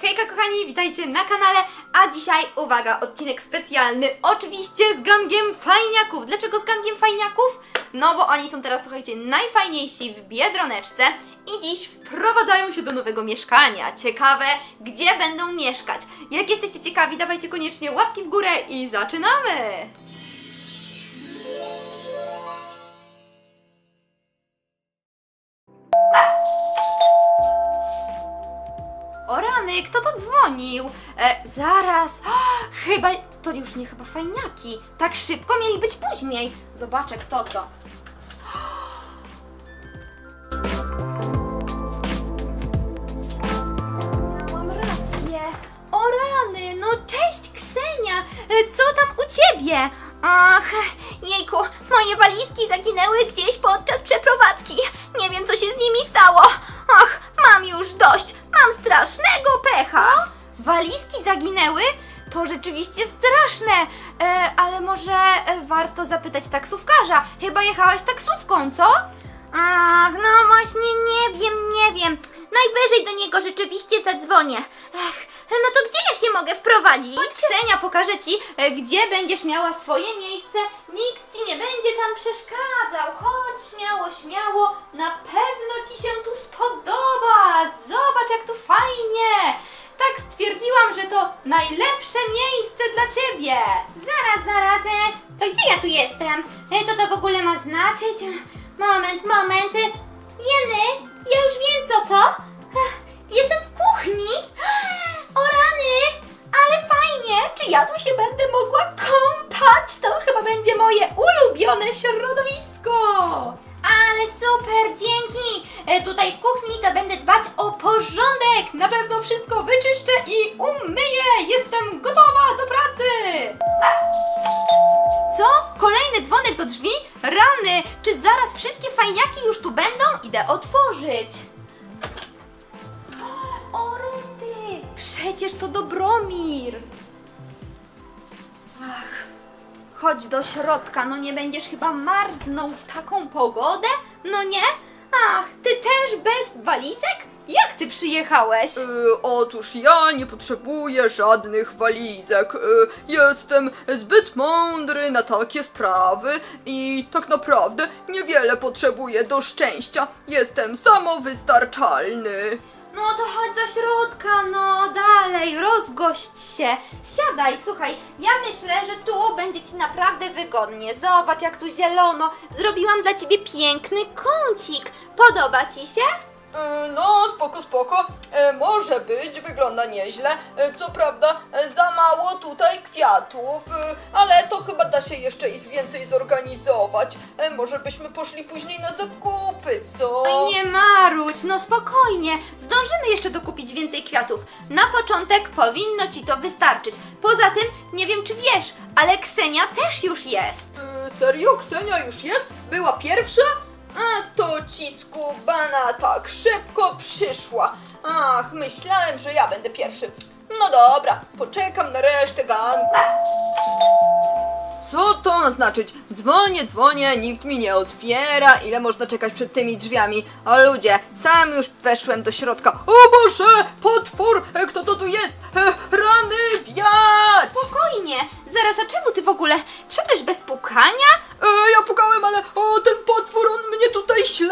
Hejka kochani, witajcie na kanale, a dzisiaj, uwaga, odcinek specjalny, oczywiście z gangiem fajniaków. Dlaczego z gangiem fajniaków? No bo oni są teraz, słuchajcie, najfajniejsi w Biedroneczce i dziś wprowadzają się do nowego mieszkania. Ciekawe, gdzie będą mieszkać. Jak jesteście ciekawi, dawajcie koniecznie łapki w górę i zaczynamy! Dzwonił? E, zaraz. chyba. To już nie chyba fajniaki. Tak szybko mieli być później. Zobaczę, kto to. Miałam rację. O rany, no cześć Ksenia. E, Co tam u ciebie? Ach, jejku, moje walizki zaginęły gdzieś podczas przeprowadzki. Nie wiem, co się z nimi stało. Ach, mam już dość. Mam strasznego pecha. Walizki zaginęły? To rzeczywiście straszne. E, ale może e, warto zapytać taksówkarza. Chyba jechałaś taksówką, co? Ach, no właśnie nie wiem, nie wiem. Najwyżej do niego rzeczywiście zadzwonię. Ech, no to gdzie ja się mogę wprowadzić? Chodź, Ksenia, pokażę ci, e, gdzie będziesz miała swoje miejsce. Nikt ci nie będzie tam przeszkadzał. Chodź, śmiało, śmiało. Na pewno ci się tu spodoba. Zobacz, jak tu fajnie. Tak stwierdziłam, że to najlepsze miejsce dla ciebie. Zaraz, zaraz. e, To gdzie ja tu jestem? E, Co to w ogóle ma znaczyć? Moment, moment. Jeny, ja już wiem co to. Ech, Jestem w kuchni. O rany, ale fajnie. Czy ja tu się będę mogła kąpać? To chyba będzie moje ulubione środowisko. Ale super, dzięki. E, Tutaj w kuchni to będę dbać o porządek. Na pewno wszystko wyczyszczę i umyję. Jestem gotowa do pracy. Co? Kolejny dzwonek do drzwi? Rany! Czy zaraz wszystkie fajniaki już tu będą? Idę otworzyć. O rety! Przecież to Dobromir! Ach, chodź do środka, no nie będziesz chyba marznął w taką pogodę? No nie? Ach, ty też bez walizek? Jak ty przyjechałeś? E, otóż ja nie potrzebuję żadnych walizek. E, jestem zbyt mądry na takie sprawy i tak naprawdę niewiele potrzebuję do szczęścia. Jestem samowystarczalny. No to chodź do środka, no dalej, rozgość się. Siadaj, słuchaj, ja myślę, że tu będzie ci naprawdę wygodnie. Zobacz, jak tu zielono. Zrobiłam dla ciebie piękny kącik. Podoba ci się? E, No, spoko, spoko. E, Może być, wygląda nieźle. E, Co prawda, e, za mało tutaj kwiatów, ale to chyba da się jeszcze ich więcej zorganizować. Może byśmy poszli później na zakupy, co? Oj, nie marudź, no spokojnie. Zdążymy jeszcze dokupić więcej kwiatów. Na początek powinno ci to wystarczyć. Poza tym, nie wiem czy wiesz, ale Ksenia też już jest. Serio, Ksenia już jest? Była pierwsza? A to ci skubana tak szybko przyszła. Ach, myślałem, że ja będę pierwszy. No dobra, poczekam na resztę gangu. Co to ma znaczyć? Dzwonię, dzwonię, nikt mi nie otwiera. Ile można czekać przed tymi drzwiami? O ludzie, sam już weszłem do środka. O Boże, potwór! E, Kto to tu jest? E, Rany, wiać! Spokojnie, zaraz, a czemu ty w ogóle wszedłeś bez pukania? E, ja pukałem, ale o, ten potwór, on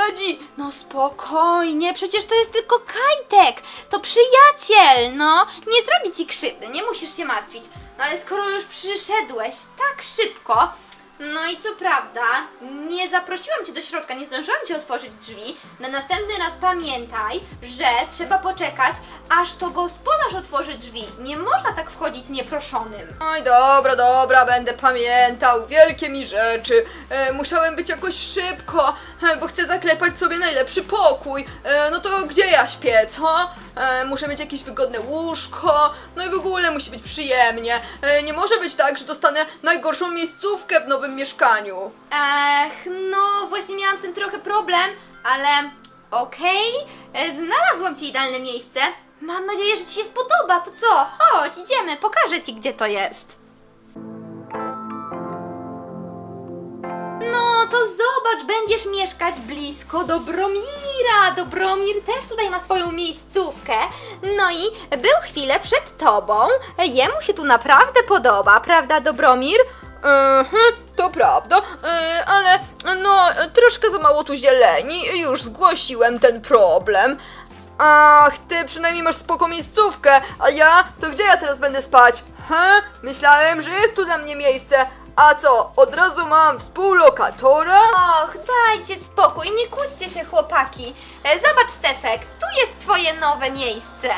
śledzi. No spokojnie, przecież to jest tylko Kajtek, to przyjaciel, no, nie zrobi ci krzywdy, nie musisz się martwić. No ale skoro już przyszedłeś tak szybko, no i co prawda, nie zaprosiłam cię do środka, nie zdążyłam ci otworzyć drzwi, na następny raz pamiętaj, że trzeba poczekać, aż to gospodarz otworzy drzwi. Nie można tak wchodzić nieproszonym. Oj, dobra, dobra, będę pamiętał. Wielkie mi rzeczy. E, musiałem być jakoś szybko, e, bo chcę zaklepać sobie najlepszy pokój. E, no to gdzie ja śpię, co? E, muszę mieć jakieś wygodne łóżko. No i w ogóle musi być przyjemnie. E, nie może być tak, że dostanę najgorszą miejscówkę w nowym mieszkaniu. Ech, no właśnie miałam z tym trochę problem, ale okej, e, znalazłam ci idealne miejsce. Mam nadzieję, że ci się spodoba. To co? Chodź, idziemy, pokażę ci, gdzie to jest. No to zobacz. będziesz mieszkać blisko Dobromira. Dobromir też tutaj ma swoją miejscówkę. No i był chwilę przed tobą. Jemu się tu naprawdę podoba, prawda, Dobromir? Mhm, to prawda, e, ale no troszkę za mało tu zieleni. Już zgłosiłem ten problem. Ach, ty przynajmniej masz spoko miejscówkę, a ja? To gdzie ja teraz będę spać? He? Myślałem, że jest tu dla mnie miejsce. A co, od razu mam współlokatora? Och, dajcie spokój, nie kłóćcie się, chłopaki. E, Zobacz, Stefek, tu jest twoje nowe miejsce.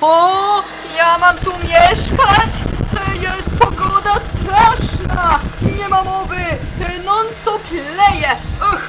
O, ja mam tu mieszkać? To jest pogoda straszna! Nie ma mowy! Non stop leje! Ach,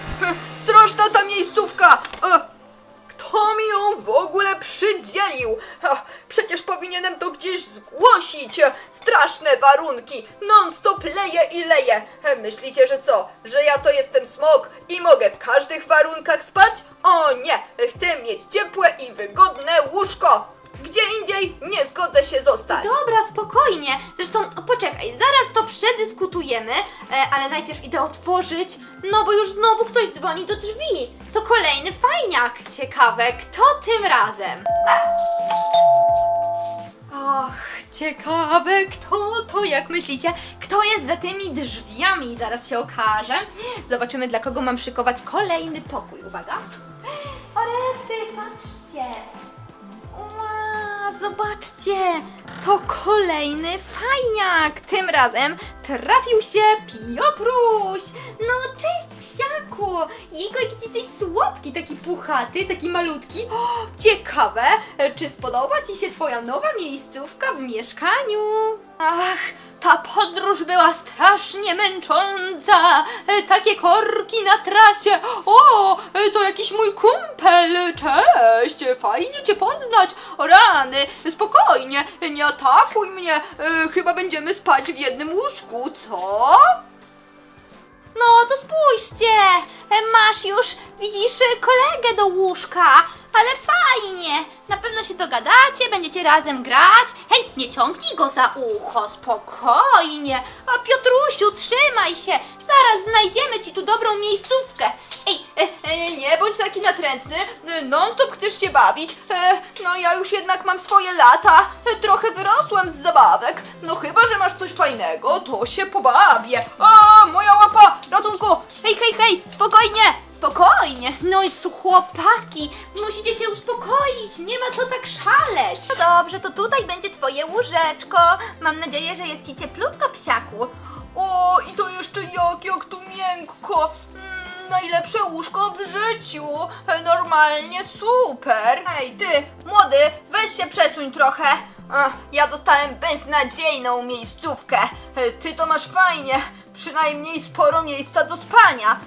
przydzielił? Ach, przecież powinienem to gdzieś zgłosić! Straszne warunki! Non stop leje i leje! Myślicie, że co? Że ja to jestem smok i mogę w każdych warunkach spać? O nie! Chcę mieć ciepłe i wygodne łóżko! Gdzie indziej nie zgodzę się zostać. Dobra, spokojnie. Zresztą, o, poczekaj, zaraz to przedyskutujemy, e, ale najpierw idę otworzyć, no bo już znowu ktoś dzwoni do drzwi. To kolejny fajniak. Ciekawe, kto tym razem? Och, ciekawe, kto to, jak myślicie? Kto jest za tymi drzwiami? Zaraz się okaże. Zobaczymy, dla kogo mam szykować kolejny pokój. Uwaga. Orety, patrzcie. Zobaczcie, to kolejny fajniak. Tym razem trafił się Piotruś. No, cześć psiaku. Jego jaki jesteś słodki, taki puchaty, taki malutki. O, ciekawe, czy spodoba ci się twoja nowa miejscówka w mieszkaniu? Ach, ta podróż była strasznie męcząca. Takie korki na trasie. O, to jakiś mój kumpel. Cześć, fajnie cię poznać. Rany, spokojnie, nie atakuj mnie. E, Chyba będziemy spać w jednym łóżku, co? No to spójrzcie, e, masz już, widzisz, kolegę do łóżka, ale fajnie. Na pewno się dogadacie, będziecie razem grać. Hej, nie ciągnij go za ucho, spokojnie. A Piotrusiu, trzymaj się, zaraz znajdziemy ci tu dobrą miejscówkę. Ej, e, E, nie bądź taki natrętny, e, non-stop chcesz się bawić. E, no ja już jednak mam swoje lata, e, trochę wyrosłem z zabawek. No chyba, że masz coś fajnego, to się pobawię. A, moja łapa, ratunku! hej, hej, hej, spokojnie, spokojnie. No i su, chłopaki, musicie się uspokoić, nie ma co tak szaleć. No dobrze, to tutaj będzie twoje łóżeczko. Mam nadzieję, że jest ci cieplutko, psiaku. O, i to jeszcze jak, jak tu miękko. Mm, najlepsze łóżko w życiu. E, Normalnie super. Hej, ty, młody, weź się przesuń trochę. Ja dostałem beznadziejną miejscówkę. E, Ty to masz fajnie. Przynajmniej sporo miejsca do spania.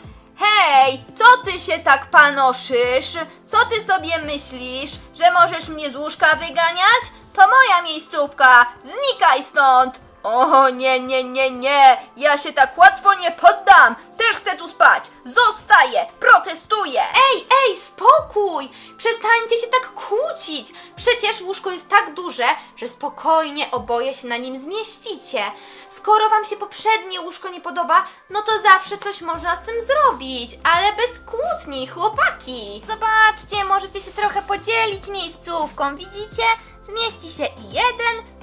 Hej, co ty się tak panoszysz? Co ty sobie myślisz, że możesz mnie z łóżka wyganiać? To moja miejscówka. Znikaj stąd. O nie, nie, nie, nie! Ja się tak łatwo nie poddam! Też chcę tu spać! Zostaję! Protestuję! Ej, ej, spokój! Przestańcie się tak kłócić! Przecież łóżko jest tak duże, że spokojnie oboje się na nim zmieścicie. Skoro wam się poprzednie łóżko nie podoba, no to zawsze coś można z tym zrobić, ale bez kłótni, chłopaki! Zobaczcie, możecie się trochę podzielić miejscówką, widzicie? Zmieści się i jeden,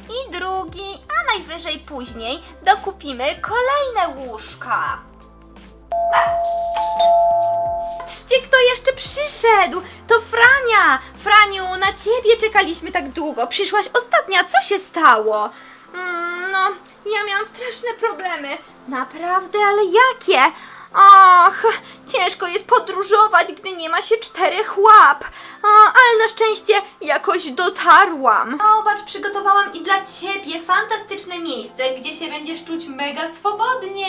najwyżej później dokupimy kolejne łóżka. Patrzcie, kto jeszcze przyszedł! To Frania! Franiu, na ciebie czekaliśmy tak długo. Przyszłaś ostatnia, co się stało? Mm, no, ja miałam straszne problemy. Naprawdę, ale jakie? Ach, ciężko jest podróżować, gdy nie ma się czterech łap. A, ale na szczęście jakoś dotarłam. Zobacz, przygotowałam i dla ciebie fantastyczne miejsce, gdzie się będziesz czuć mega swobodnie.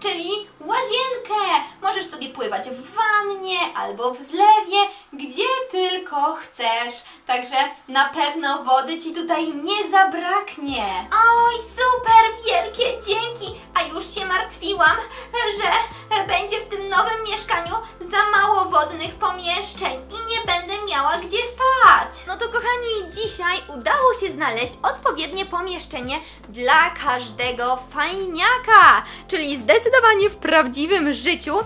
Czyli łazienkę. Możesz sobie pływać w wannie albo w zlewie, gdzie tylko chcesz. Także na pewno wody ci tutaj nie zabraknie. Oj, super, wielkie dzięki! A już się martwiłam, że będzie w tym nowym mieszkaniu za mało wodnych pomieszczeń i nie będę miała gdzie spać. No to kochani, dzisiaj udało się znaleźć odpowiednie pomieszczenie dla każdego fajniaka, czyli zdecydowanie w prawdziwym życiu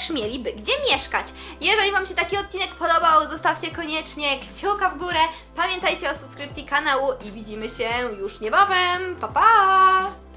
też mieliby gdzie mieszkać. Jeżeli Wam się taki odcinek podobał, zostawcie koniecznie kciuka w górę. Pamiętajcie o subskrypcji kanału i widzimy się już niebawem. Pa pa!